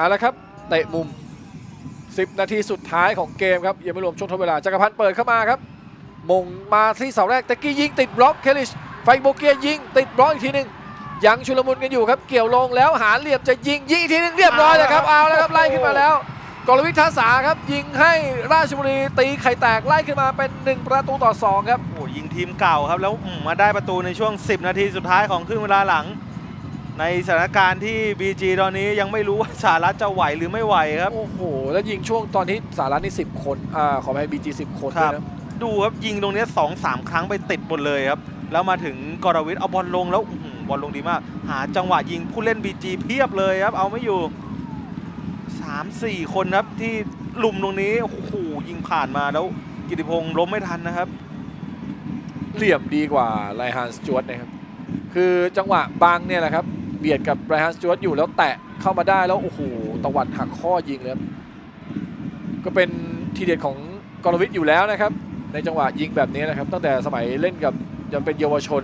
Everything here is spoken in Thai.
เอาละครับเตะมุม 10 นาทีสุดท้ายของเกมครับยังไม่รวมช่วงทดเวลาจักรพันธ์เปิดเข้ามาครับมงมาที่เสาแรกตะกี้ยิงติดบล็อกเคลิชไฟโบเกียยิงติดบล็อกอีกทีหนึ่งยังชุลมุนกันอยู่ครับเกี่ยวลงแล้วหาเหลี่ยมจะยิงยิงอีกทีหนึงเรียบร้อยเลยครับเอาแล้วครับไล่ขึ้นมาแล้วกรวิทย์ท่าสาครับยิงให้ราชบุรีตีไข่แตกไล่ขึ้นมาเป็น 1 ประตูต่อ 2 ครับโอ้ยิงทีมเก่าครับแล้วอืมมาได้ประตูในช่วง 10 นาทีสุดท้ายของครึ่งเวลาหลัง ในสถานการณ์ที่ BG ตอนนี้ยังไม่รู้ว่าสหรัฐจะไหวหรือไม่ไหวครับ โอ้โห แล้วยิงช่วงตอนที่สารัตนี่ 10 คนอ่าขอไปบีจีสิบคนคด้รัวยบนะดูครับยิงตรงเนี้ยสองสามครั้งไปติดหมดเลยครับ แล้วมาถึงกรวิทย์เอาบอลลงแล้วอื้อหือบอลลงดีมาก หาจังหวะยิงผู้เล่น BG เพียบเลยครับ เอาไม่อยู่ 3-4 คนครับที่หลุมตรงนี้โอ้โหยิงผ่านมาแล้วกิติพงษ์ล้มไม่ทันนะครับ เหลี่ยมดีกว่าไลฮานสจวตนะครับ คือจังหวะบังเนี่ยแหละครับ เบียดกับไลฮานสจวตอยู่แล้วแตะเข้ามาได้แล้วโอ้โหตะวัดหักข้อยิงเลยครับก็เป็นทีเด็ดของกรวิทย์อยู่แล้วนะครับ ในจังหวะยิงแบบนี้นะครับ ตั้งแต่สมัยเล่นกับยังเป็นเยาวชน